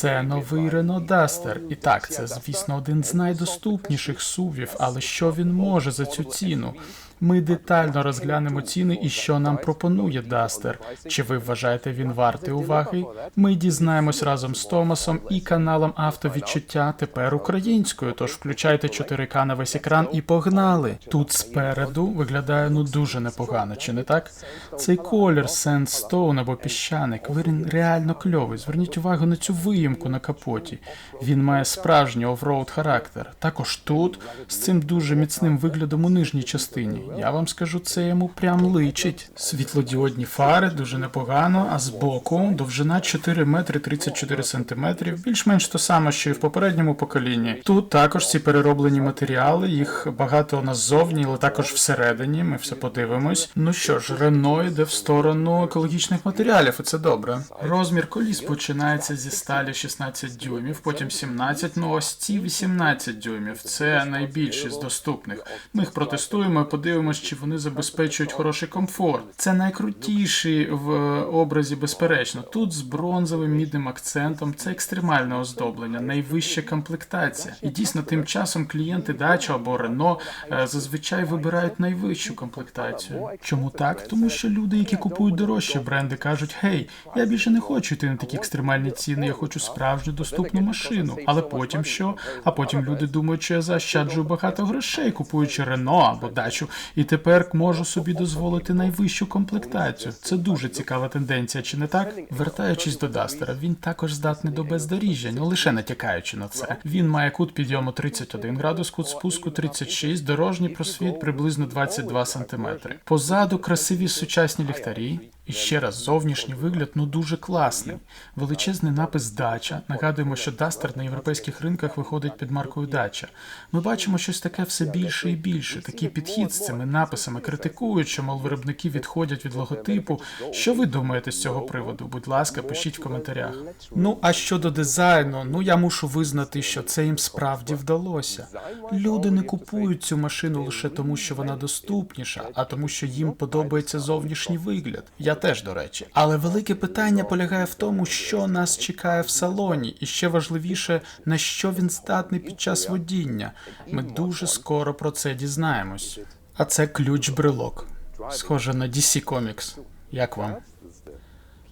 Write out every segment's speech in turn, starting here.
Це новий Renault Duster. І так, це, звісно, один з найдоступніших сувів, але що він може за цю ціну? Ми детально розглянемо ціни і що нам пропонує Duster. Чи ви вважаєте він вартий уваги? Ми дізнаємось разом з Томасом і каналом Автовідчуття тепер українською. Тож включайте 4К на весь екран і погнали. Тут спереду виглядає ну дуже непогано, чи не так? Цей колір Sandstone або піщаник, він реально кльовий. Зверніть увагу на цю виїмку на капоті. Він має справжній офроуд характер. Також тут з цим дуже міцним виглядом у нижній частині. Я вам скажу, це йому прям личить. Світлодіодні фари дуже непогано, а збоку довжина 4 метри 34 сантиметрів, більш-менш то саме, що і в попередньому поколінні. Тут також ці перероблені матеріали, їх багато ззовні, але також всередині. Ми все подивимось. Ну що ж, Рено йде в сторону екологічних матеріалів, і це добре. Розмір коліс починається зі сталі 16 дюймів, потім 17, ну ось ці 18 дюймів. Це найбільші з доступних. Ми їх протестуємо, і подивимось, чи вони забезпечують хороший комфорт. Це найкрутіші в образі, безперечно. Тут з бронзовим мідним акцентом це екстремальне оздоблення, найвища комплектація. І дійсно, тим часом клієнти Дача або Рено е, зазвичай вибирають найвищу комплектацію. Чому так? Тому що люди, які купують дорожчі бренди, кажуть: гей, я більше не хочу йти на такі екстремальні ціни, я хочу справжню доступну машину. Але потім що? А потім люди думають, що я заощаджую багато грошей, купуючи Рено або дачу, і тепер можу собі дозволити найвищу комплектацію. Це дуже цікава тенденція, чи не так? Вертаючись до Дастера, він також здатний до бездоріжжя, не лише натякаючи на це. Він має кут підйому 31 градус, кут спуску 36, дорожній просвіт приблизно 22 сантиметри. Позаду красиві сучасні ліхтарі. І ще раз, зовнішній вигляд ну дуже класний. Величезний напис Дача. Нагадуємо, що Дастер на європейських ринках виходить під маркою Дача. Ми бачимо щось таке все більше і більше. Такий підхід з цими написами критикують, що мол виробники відходять від логотипу. Що ви думаєте з цього приводу? Будь ласка, пишіть в коментарях. Ну а щодо дизайну, ну я мушу визнати, що це їм справді вдалося. Люди не купують цю машину лише тому, що вона доступніша, а тому, що їм подобається зовнішній вигляд. Я теж, до речі. Але велике питання полягає в тому, що нас чекає в салоні, і ще важливіше, на що він здатний під час водіння. Ми дуже скоро про це дізнаємось. А це ключ-брелок. Схоже на DC Comics. Як вам?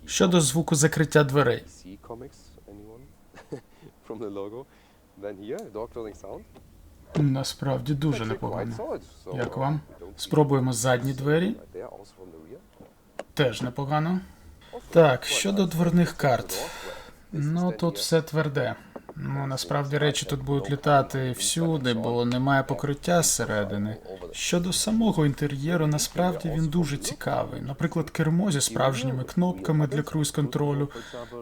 Щодо звуку закриття дверей. Насправді дуже непогано. Як вам? Спробуємо задні двері. Теж непогано. Так, щодо дверних карт. Ну тут все тверде. Ну насправді речі тут будуть літати всюди, бо немає покриття зсередини. Щодо самого інтер'єру, насправді він дуже цікавий. Наприклад, кермо зі справжніми кнопками для круїз-контролю,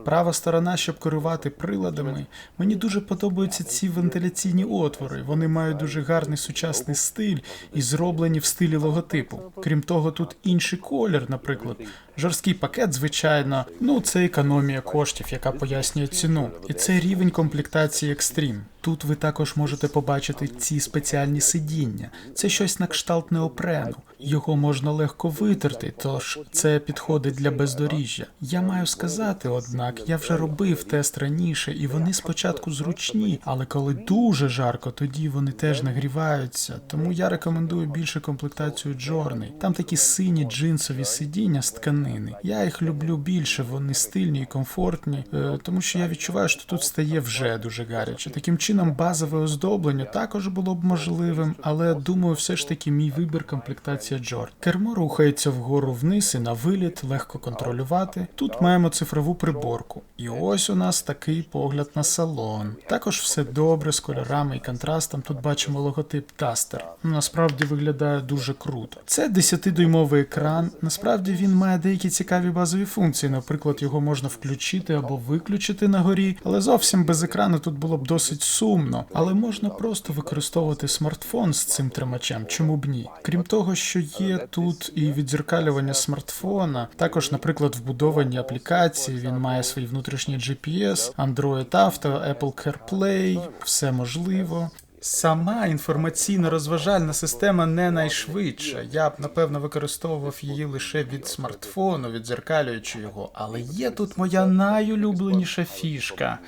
права сторона, щоб керувати приладами. Мені дуже подобаються ці вентиляційні отвори. Вони мають дуже гарний сучасний стиль і зроблені в стилі логотипу. Крім того, тут інший колір, наприклад. Жорсткий пакет, звичайно, ну це економія коштів, яка пояснює ціну. І це рівень комплектації екстрім. Тут ви також можете побачити ці спеціальні сидіння. Це щось на кшталт неопрену. Його можна легко витерти, тож це підходить для бездоріжжя. Я маю сказати, однак, я вже робив тест раніше, і вони спочатку зручні, але коли дуже жарко, тоді вони теж нагріваються. Тому я рекомендую більше комплектацію Джорний. Там такі сині джинсові сидіння з тканини. Я їх люблю більше, вони стильні і комфортні, е, тому що я відчуваю, що тут стає вже дуже гаряче. Таким чином, базове оздоблення також було б можливим, але думаю, все ж таки мій вибір комплектація Джорд. Кермо рухається вгору вниз і на виліт, легко контролювати. Тут маємо цифрову приборку. І ось у нас такий погляд на салон. Також все добре з кольорами і контрастом. Тут бачимо логотип Duster. Насправді виглядає дуже круто. Це 10-дюймовий екран. Насправді він має деякі цікаві базові функції. Наприклад, його можна включити або виключити на горі, але зовсім без екрану тут було б досить сумно. Але можна просто використовувати смартфон з цим тримачем. Чому б ні? Крім того, що є тут і відзеркалювання смартфона, також, наприклад, вбудовані аплікації. Він має свій внутрішній GPS, Android Auto, Apple CarPlay, все можливо. Сама інформаційно-розважальна система не найшвидша. Я б напевно використовував її лише від смартфону, відзеркалюючи його. Але є тут моя найулюбленіша фішка.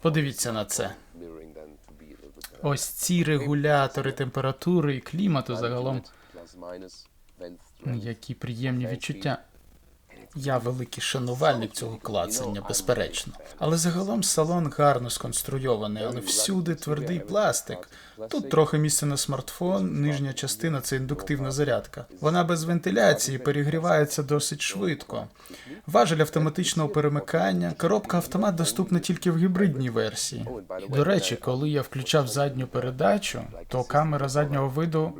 Подивіться на це. Ось ці регулятори температури і клімату загалом, які приємні відчуття. Я великий шанувальник цього клацання, безперечно. Але загалом салон гарно сконструйований, але всюди твердий пластик. Тут трохи місця на смартфон, нижня частина це індуктивна зарядка. Вона без вентиляції перегрівається досить швидко. Важель автоматичного перемикання, коробка автомат доступна тільки в гібридній версії. До речі, коли я включав задню передачу, то камера заднього виду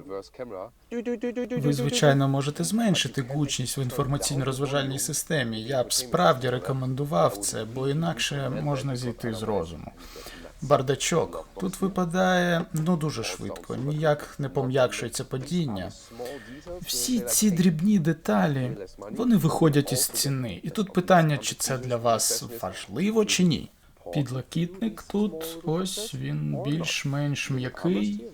ви, звичайно, можете зменшити гучність в інформаційно-розважальній системі. Я б справді рекомендував це, бо інакше можна зійти з розуму. Бардачок тут випадає ну дуже швидко, ніяк не пом'якшується падіння. Всі ці дрібні деталі вони виходять із ціни. І тут питання, чи це для вас важливо чи ні. Підлокітник тут ось він більш-менш м'який.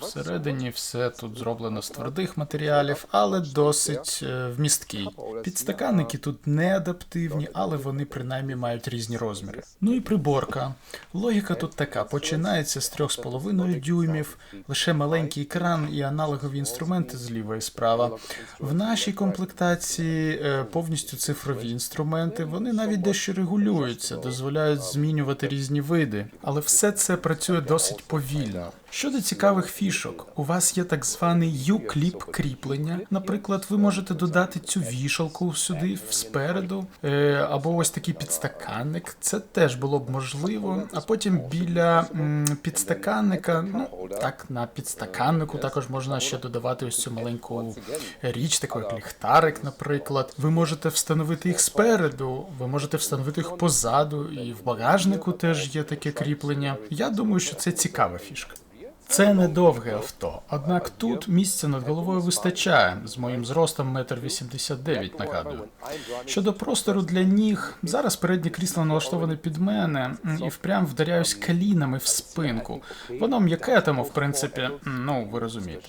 Всередині все тут зроблено з твердих матеріалів, але досить е, вмісткий. Підстаканники тут не адаптивні, але вони принаймні мають різні розміри. Ну і приборка. Логіка тут така: починається з 3,5 дюймів, лише маленький екран і аналогові інструменти зліва і справа. В нашій комплектації е, повністю цифрові інструменти. Вони навіть дещо регулюються, дозволяють змінювати різні види, але все це працює досить повільно. Щодо цікавих фішок, у вас є так званий U-кліп кріплення. Наприклад, ви можете додати цю вішалку сюди спереду, е, або ось такий підстаканник. Це теж було б можливо. А потім біля підстаканника, ну так, на підстаканнику також можна ще додавати ось цю маленьку річ, таку як ліхтарик, наприклад. Ви можете встановити їх спереду, ви можете встановити їх позаду, і в багажнику теж є таке кріплення. Я думаю, що це цікава фішка. Це недовге авто, однак тут місця над головою вистачає з моїм зростом 1,89 м, нагадую. Щодо простору для ніг, зараз переднє крісло налаштоване під мене і впрям вдаряюсь колінами в спинку. Воно м'яке, тому в принципі, ну ви розумієте.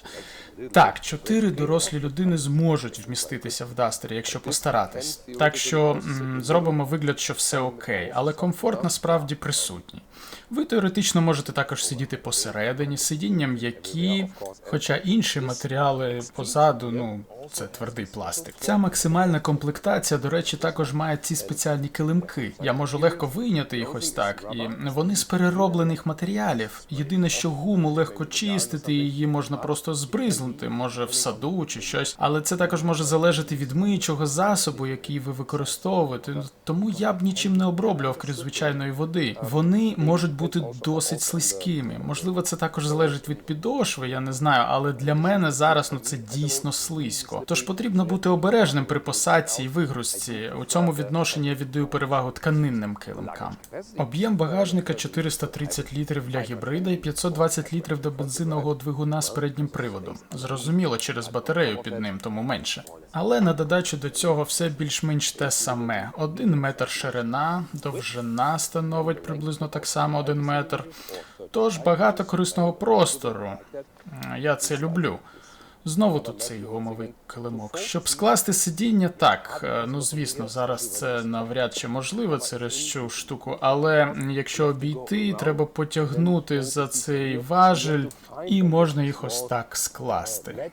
Так, чотири дорослі людини зможуть вміститися в Дастері, якщо постаратись. Так що м, зробимо вигляд, що все окей, але комфорт насправді присутній. Ви теоретично можете також сидіти посередині, сидіння м'які, хоча інші матеріали позаду, ну це твердий пластик. Ця максимальна комплектація, до речі, також має ці спеціальні килимки. Я можу легко вийняти їх ось так, і вони з перероблених матеріалів. Єдине, що гуму легко чистити, її можна просто збризнути, може в саду чи щось. Але це також може залежати від миючого засобу, який ви використовуєте. Тому я б нічим не оброблював крім звичайної води. Вони можуть бути досить слизькими. Можливо, це також залежить від підошви, я не знаю, але для мене зараз ну це дійсно слизько. Тож потрібно бути обережним при посадці і вигрузці. У цьому відношенні я віддаю перевагу тканинним килимкам. Об'єм багажника 430 літрів для гібрида і 520 літрів до бензинового двигуна з переднім приводом. Зрозуміло, через батарею під ним, тому менше. Але на додачу до цього все більш-менш те саме: один метр ширина, довжина становить приблизно так само один метр. Тож багато корисного простору. Я це люблю. Знову тут цей гумовий килимок. Щоб скласти сидіння, так, е, ну звісно, зараз це навряд чи можливо через цю штуку, але якщо обійти, треба потягнути за цей важель, і можна їх ось так скласти.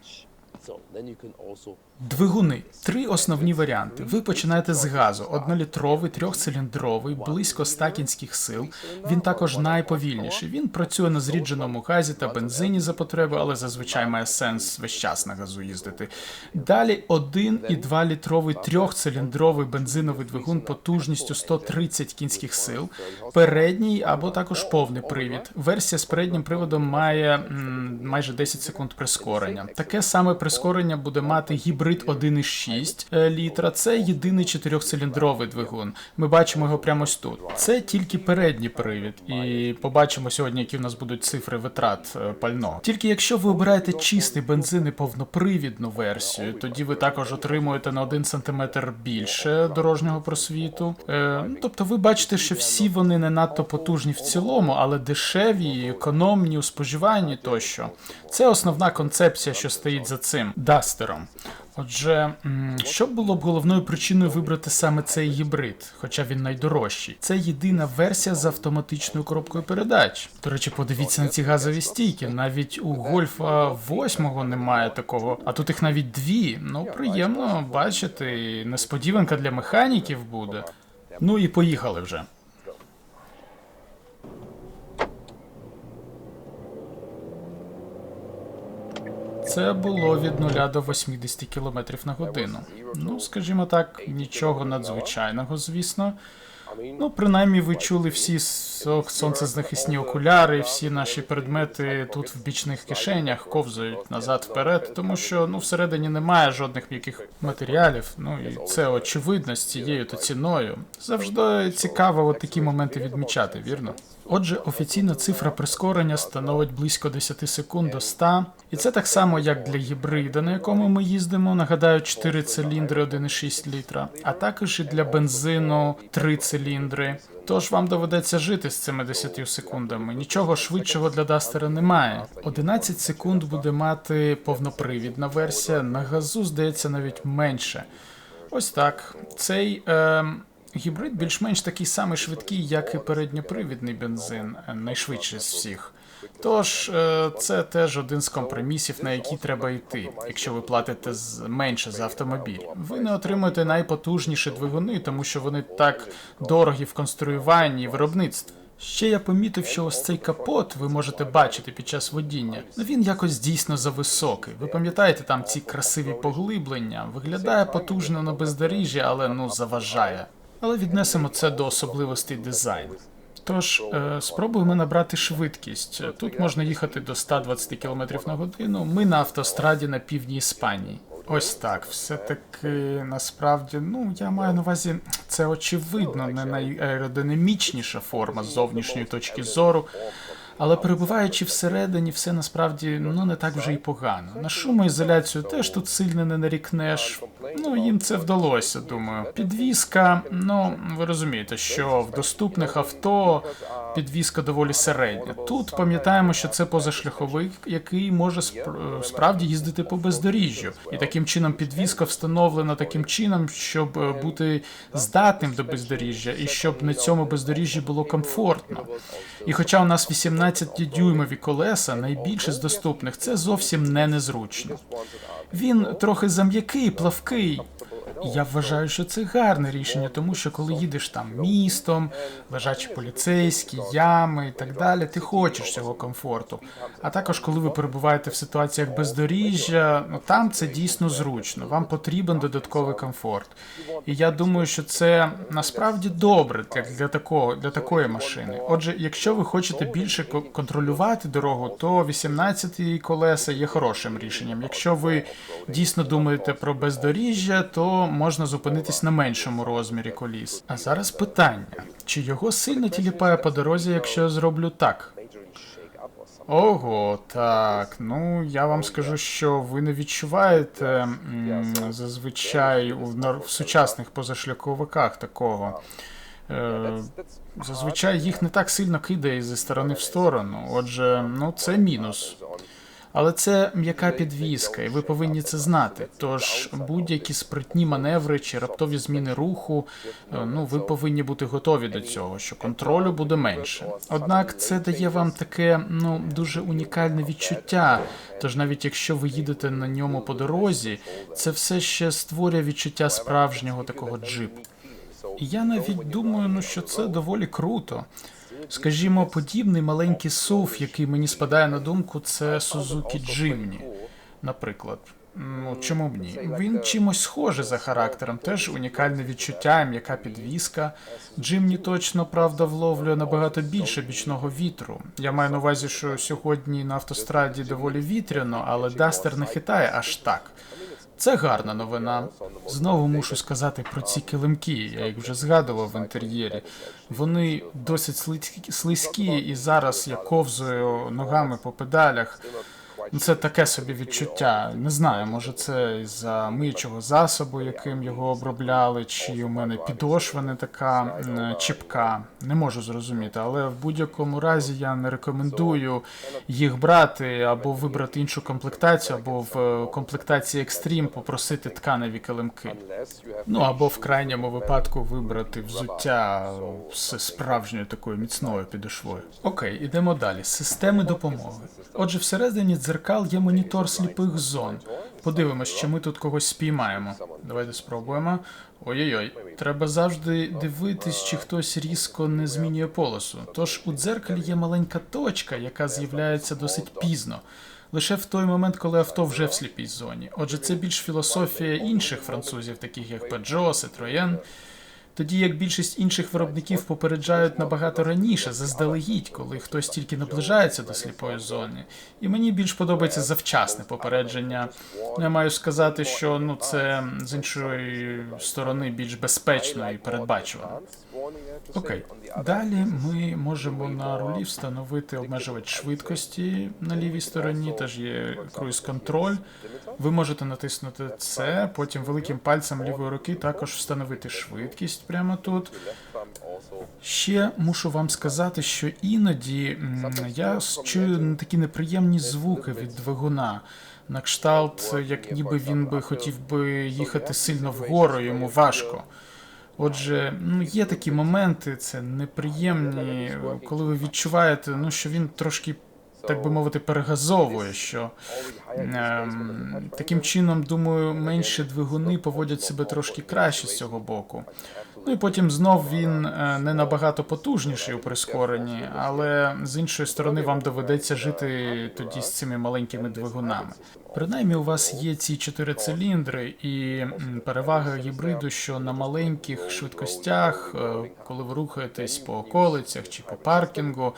Двигуни три основні варіанти. Ви починаєте з газу: однолітровий, трьохциліндровий, близько 100 кінських сил. Він також найповільніший. Він працює на зрідженому газі та бензині за потреби, але зазвичай має сенс весь час на газу їздити. Далі 1 і 2 літровий трьохциліндровий бензиновий двигун потужністю 130 кінських сил, передній або також повний привід. Версія з переднім приводом має м, майже 10 секунд прискорення. Таке саме прискорення буде мати гібридний гібрид 1,6 е, літра. Це єдиний чотирьохциліндровий двигун. Ми бачимо його прямо ось тут. Це тільки передній привід, і побачимо сьогодні, які в нас будуть цифри витрат е, пального. Тільки якщо ви обираєте чистий бензин і повнопривідну версію, тоді ви також отримуєте на 1 см більше дорожнього просвіту. Е, тобто ви бачите, що всі вони не надто потужні в цілому, але дешеві, економні у споживанні тощо. Це основна концепція, що стоїть за цим дастером. Отже, що було б головною причиною вибрати саме цей гібрид, хоча він найдорожчий? Це єдина версія з автоматичною коробкою передач. До речі, подивіться на ці газові стійки. Навіть у гольфа 8 немає такого, а тут їх навіть дві. Ну приємно бачити. Несподіванка для механіків буде. Ну і поїхали вже. Це було від 0 до 80 км на годину. Ну, скажімо так, нічого надзвичайного, звісно. Ну, принаймні, ви чули всі со- сонцезахисні окуляри, всі наші предмети тут в бічних кишенях ковзають назад вперед, тому що ну всередині немає жодних м'яких матеріалів. Ну і це очевидно з цією то ціною. Завжди цікаво от такі моменти відмічати, вірно? Отже, офіційна цифра прискорення становить близько 10 секунд до 100, і це так само, як для гібрида, на якому ми їздимо. Нагадаю, 4 циліндри 1,6 літра, а також і для бензину 3 циліндри. Тож вам доведеться жити з цими 10 секундами. Нічого швидшого для Дастера немає. 11 секунд буде мати повнопривідна версія. На газу здається навіть менше. Ось так. Цей е, гібрид більш-менш такий самий швидкий, як і передньопривідний бензин, е, найшвидший з всіх. Тож е, це теж один з компромісів, на який треба йти, якщо ви платите менше за автомобіль. Ви не отримуєте найпотужніші двигуни, тому що вони так дорогі в конструюванні і виробництві. Ще я помітив, що ось цей капот ви можете бачити під час водіння. Ну він якось дійсно зависокий. Ви пам'ятаєте там ці красиві поглиблення? Виглядає потужно на бездоріжжі, але ну заважає. Але віднесемо це до особливостей дизайну. Тож е, спробуємо набрати швидкість. Тут можна їхати до 120 км на годину. Ми на автостраді на півдні Іспанії. Ось так, все таки насправді, ну я маю на увазі, це очевидно не найаеродинамічніша форма з зовнішньої точки зору. Але перебуваючи всередині, все насправді ну не так вже й погано. На шумоізоляцію теж тут сильно не нарікнеш. Ну їм це вдалося, думаю. Підвізка, ну ви розумієте, що в доступних авто підвізка доволі середня. Тут пам'ятаємо, що це позашляховик, який може спр- справді їздити по бездоріжжю, і таким чином підвізка встановлена таким чином, щоб е, бути здатним до бездоріжжя, і щоб на цьому бездоріжжі було комфортно. І хоча у нас 18-дюймові колеса, найбільше з доступних, це зовсім не незручно. Він трохи зам'який, плавкий. Я вважаю, що це гарне рішення, тому що коли їдеш там містом, лежачі поліцейські, ями і так далі, ти хочеш цього комфорту. А також коли ви перебуваєте в ситуаціях бездоріжжя, ну там це дійсно зручно. Вам потрібен додатковий комфорт. І я думаю, що це насправді добре для, для такого для такої машини. Отже, якщо ви хочете більше ко- контролювати дорогу, то 18 колеса є хорошим рішенням. Якщо ви дійсно думаєте про бездоріжжя, то можна зупинитись на меншому розмірі коліс. А зараз питання: чи його сильно тіліпає по дорозі, якщо я зроблю так? Ого, так. Ну я вам скажу, що ви не відчуваєте м, зазвичай у в сучасних позашляховиках такого. Е, зазвичай їх не так сильно кидає зі сторони в сторону. Отже, ну це мінус. Але це м'яка підвіска, і ви повинні це знати. Тож будь-які спритні маневри чи раптові зміни руху, е, ну ви повинні бути готові до цього, що контролю буде менше. Однак це дає вам таке ну дуже унікальне відчуття. Тож навіть якщо ви їдете на ньому по дорозі, це все ще створює відчуття справжнього такого джипу. Я навіть думаю, ну що це доволі круто. Скажімо, подібний маленький сув, який мені спадає на думку, це Suzuki Jimny, наприклад. Ну, чому б ні? Він чимось схожий за характером, теж унікальне відчуття, м'яка підвіска. Джимні точно, правда, вловлює набагато більше бічного вітру. Я маю на увазі, що сьогодні на автостраді доволі вітряно, але Дастер не хитає аж так. Це гарна новина. Знову мушу сказати про ці килимки, я їх вже згадував в інтер'єрі. Вони досить слизькі- і зараз я ковзую ногами по педалях. Це таке собі відчуття. Не знаю, може це із-за миючого засобу, яким його обробляли, чи у мене підошва не така чіпка. Не можу зрозуміти, але в будь-якому разі я не рекомендую їх брати або вибрати іншу комплектацію, або в е, комплектації екстрім попросити тканеві килимки. Ну або в крайньому випадку вибрати взуття з справжньою такою міцною підошвою. Окей, ідемо далі. Системи допомоги. Отже, всередині дзеркал є монітор сліпих зон. Подивимось, чи ми тут когось спіймаємо. Давайте спробуємо. Ой-ой-ой, треба завжди дивитись, чи хтось різко не змінює полосу. Тож у дзеркалі є маленька точка, яка з'являється досить пізно. Лише в той момент, коли авто вже в сліпій зоні. Отже, це більш філософія інших французів, таких як Peugeot, Citroën. Тоді як більшість інших виробників попереджають набагато раніше, заздалегідь, коли хтось тільки наближається до сліпої зони. І мені більш подобається завчасне попередження. Я маю сказати, що ну це з іншої сторони більш безпечно і передбачувано. Окей, далі ми можемо на рулі встановити обмежувач швидкості на лівій стороні, теж є круїз-контроль. Ви можете натиснути це, потім великим пальцем лівої руки також встановити швидкість прямо тут. Ще мушу вам сказати, що іноді я чую такі неприємні звуки від двигуна. На кшталт, як ніби він би хотів би їхати сильно вгору, йому важко. Отже, ну є такі моменти, це неприємні, коли ви відчуваєте, ну що він трошки, так би мовити, перегазовує, що ем, таким чином, думаю, менші двигуни поводять себе трошки краще з цього боку. Ну і потім знов він е, не набагато потужніший у прискоренні, але з іншої сторони вам доведеться жити тоді з цими маленькими двигунами. Принаймні, у вас є ці чотири циліндри, і перевага гібриду, що на маленьких швидкостях, е, коли ви рухаєтесь по околицях чи по паркінгу,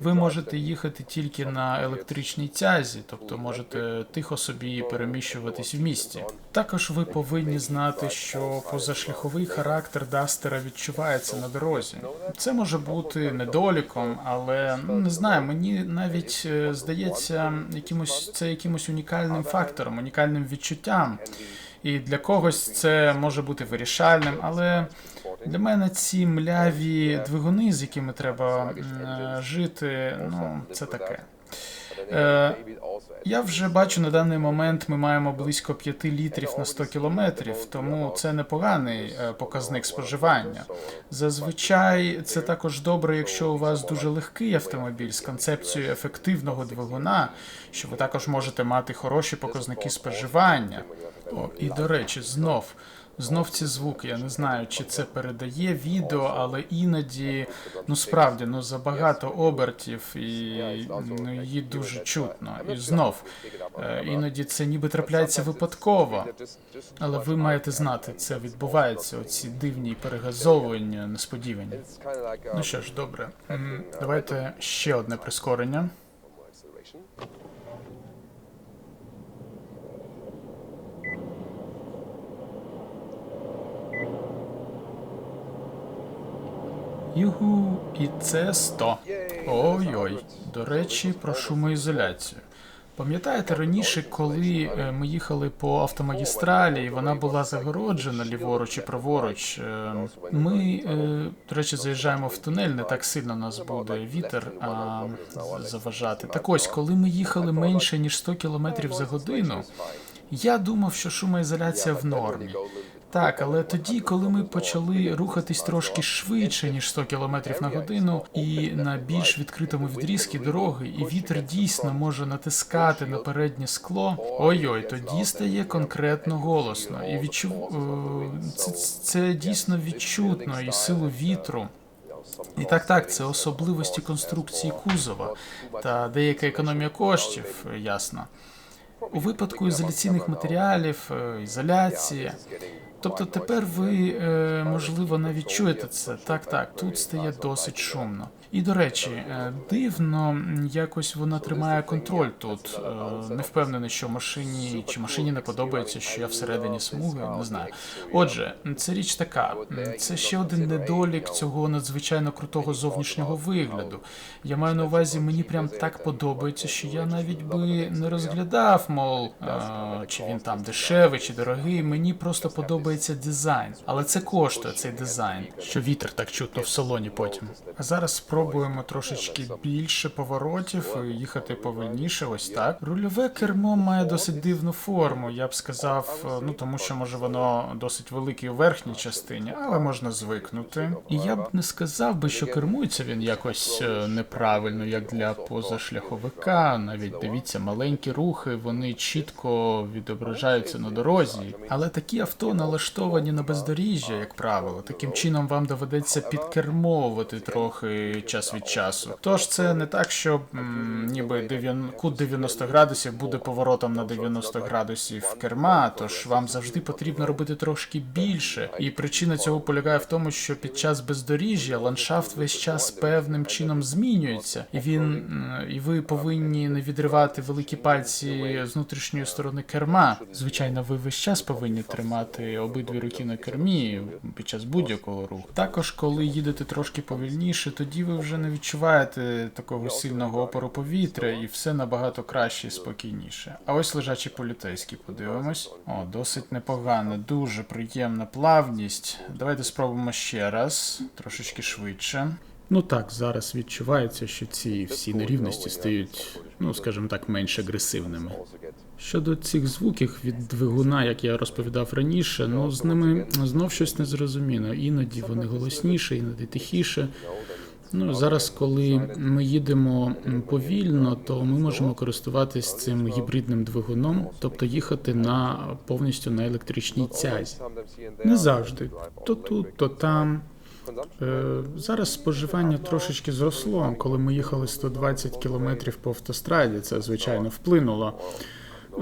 ви можете їхати тільки на електричній тязі, тобто можете тихо собі переміщуватись в місті. Також ви повинні знати, що позашляховий характер Дастера відчувається на дорозі. Це може бути недоліком, але ну не знаю, мені навіть е, здається, якимось це якимось унікальним фактором, унікальним відчуттям. І для когось це може бути вирішальним, але для мене ці мляві двигуни, з якими треба е, жити, ну це таке. Е, Я вже бачу на даний момент ми маємо близько 5 літрів на 100 кілометрів, тому це непоганий е, показник споживання. Зазвичай це також добре, якщо у вас дуже легкий автомобіль з концепцією ефективного двигуна, що ви також можете мати хороші показники споживання. О, і до речі, знов. Знов ці звуки. Я не знаю, чи це передає відео, але іноді, ну справді, ну забагато обертів, і ну, її дуже чутно. І знов е, іноді це ніби трапляється випадково. Але ви маєте знати, це відбувається. Оці дивні перегазовування несподівані. Ну що ж, добре. Давайте ще одне прискорення. Югу, і це 100. Ой-ой. До речі, про шумоізоляцію. Пам'ятаєте раніше, коли е, ми їхали по автомагістралі, і вона була загороджена ліворуч і праворуч. е, Ми, е, до речі, заїжджаємо в тунель, не так сильно нас буде вітер а, заважати. Так ось, коли ми їхали менше ніж 100 км за годину, я думав, що шумоізоляція в нормі. Так, але тоді, коли ми почали рухатись трошки швидше, ніж 100 км на годину, і на більш відкритому відрізку дороги, і вітер дійсно може натискати на переднє скло. Ой-ой, тоді стає конкретно голосно. І відчув е, це, це дійсно відчутно і силу вітру. І так, так, це особливості конструкції кузова та деяка економія коштів, ясно. У випадку ізоляційних матеріалів, е, ізоляції. Тобто тепер ви, е, можливо, навіть чуєте це. Так, так, тут стає досить шумно. І до речі, е, дивно, якось вона тримає контроль тут. Е, Не впевнений, що машині чи машині не подобається, що я всередині смуги, не знаю. Отже, це річ така. Це ще один недолік цього надзвичайно крутого зовнішнього вигляду. Я маю на увазі, мені прям так подобається, що я навіть би не розглядав, мов, е, чи він там дешевий чи дорогий. Мені просто подобається дизайн. Але це коштує цей дизайн, що вітер так чутно в салоні потім. А зараз спробуємо трошечки більше поворотів і їхати повільніше. Ось так. Рульове кермо має досить дивну форму. Я б сказав, е, ну тому що може воно досить велике у верхній частині, але можна звикнути. І я б не сказав би, що кермується він якось е, неправильно, як для позашляховика. Навіть дивіться, маленькі рухи, вони чітко відображаються на дорозі. Але такі авто налаштовані на бездоріжжя, як правило. Таким чином вам доведеться підкермовувати трохи час від часу. Тож це не так, що м, ніби 90, кут 90 градусів буде поворотом на 90 градусів керма. Тож вам завжди потрібно робити трошки більше. І причина цього полягає в тому, що під час бездоріжжя ландшафт весь час певним чином змінюється, і він і ви повинні не відривати великі пальці з внутрішньої сторони керма. Звичайно, ви весь час повинні тримати обидві руки на кермі під час будь-якого руху. Також, коли їдете трошки повільніше, тоді ви вже не відчуваєте такого сильного опору повітря, і все набагато краще і спокійніше. А ось лежачі поліцейські, подивимось. О, досить непогано, дуже приємна плавність. Давайте спробуємо ще раз, трошечки швидше. Ну так, зараз відчувається, що ці всі нерівності стають, ну скажімо так, менш агресивними. Щодо цих звуків від двигуна, як я розповідав раніше, ну з ними знов щось незрозуміло. Іноді вони голосніше, іноді тихіше. Ну зараз, коли ми їдемо повільно, то ми можемо користуватись цим гібридним двигуном, тобто їхати на повністю на електричній цязі. Не завжди, то тут, то там. Е, Зараз споживання трошечки зросло. Коли ми їхали 120 кілометрів по автостраді, це звичайно вплинуло.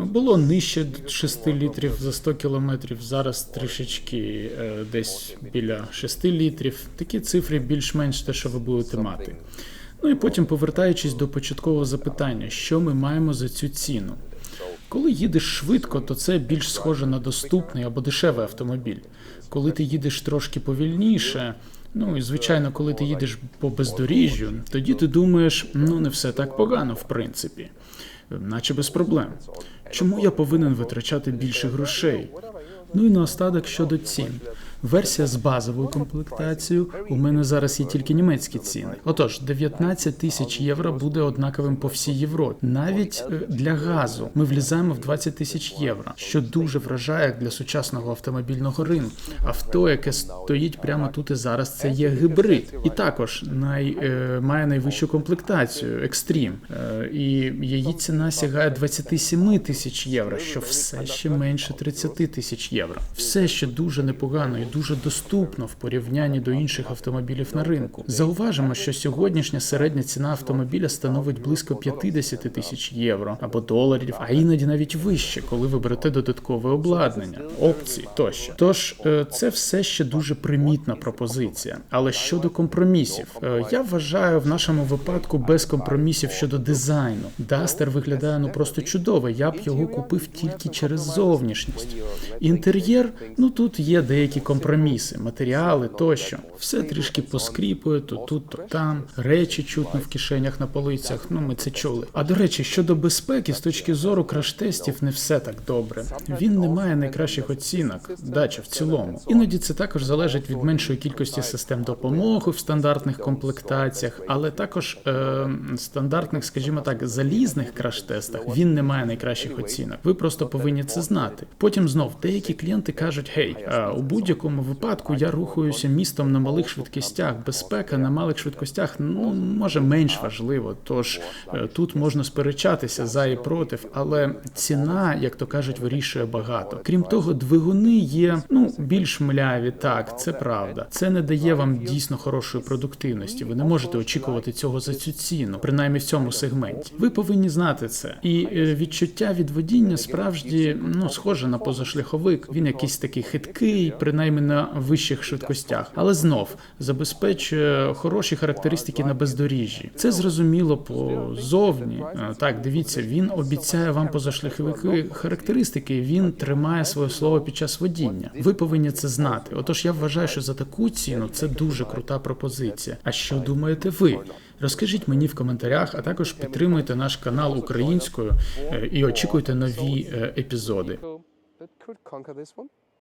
Було нижче 6 літрів за 100 кілометрів. Зараз трішечки е, десь біля 6 літрів. Такі цифри більш-менш те, що ви будете мати. Ну і потім повертаючись до початкового запитання, що ми маємо за цю ціну? Коли їдеш швидко, то це більш схоже на доступний або дешевий автомобіль. Коли ти їдеш трошки повільніше, ну і звичайно, коли ти їдеш по бездоріжжю, тоді ти думаєш, ну не все так погано, в принципі, наче без проблем. Чому я повинен витрачати більше грошей? Ну і наостаток щодо цін. Версія з базовою комплектацією. У мене зараз є тільки німецькі ціни. Отож, 19 тисяч євро буде однаковим по всій Європі. Навіть е, для газу ми влізаємо в 20 тисяч євро, що дуже вражає для сучасного автомобільного ринку. Авто, яке стоїть прямо тут і зараз, це є гибрид, і також най, е, має найвищу комплектацію екстрім. Е, і її ціна сягає 27 тисяч євро, що все ще менше 30 тисяч євро. Все ще дуже непогано дуже доступно в порівнянні до інших автомобілів на ринку. Зауважимо, що сьогоднішня середня ціна автомобіля становить близько 50 тисяч євро або доларів, а іноді навіть вище, коли ви берете додаткове обладнання, опції тощо. Тож е, це все ще дуже примітна пропозиція. Але щодо компромісів, е, я вважаю в нашому випадку без компромісів щодо дизайну. Дастер виглядає ну просто чудово. Я б його купив тільки через зовнішність. Інтер'єр, ну тут є деякі компроміси, матеріали тощо. Все трішки поскріпує, то тут, то там. Речі чутно в кишенях на полицях. Ну ми це чули. А до речі, щодо безпеки, з точки зору краш-тестів, не все так добре. Він не має найкращих оцінок, дача в цілому. Іноді це також залежить від меншої кількості систем допомоги в стандартних комплектаціях, але також е, стандартних, скажімо так, залізних краш-тестах він не має найкращих оцінок. Ви просто повинні це знати. Потім знов деякі клієнти кажуть: гей, у будь-якому випадку я рухаюся містом на малих швидкостях. Безпека на малих швидкостях ну може менш важливо. Тож е, тут можна сперечатися за і проти, але ціна, як то кажуть, вирішує багато. Крім того, двигуни є ну більш мляві. Так, це правда. Це не дає вам дійсно хорошої продуктивності. Ви не можете очікувати цього за цю ціну, принаймні в цьому сегменті. Ви повинні знати це. І е, відчуття від водіння справді ну схоже на позашляховик. Він якийсь такий хиткий, принаймні принаймні на вищих швидкостях, але знов забезпечує хороші характеристики на бездоріжжі. Це зрозуміло позовні. Е, Так, дивіться, він обіцяє вам позашляховики характеристики. Він тримає своє слово під час водіння. Ви повинні це знати. Отож, я вважаю, що за таку ціну це дуже крута пропозиція. А що думаєте ви? Розкажіть мені в коментарях, а також підтримуйте наш канал українською е, і очікуйте нові е, епізоди.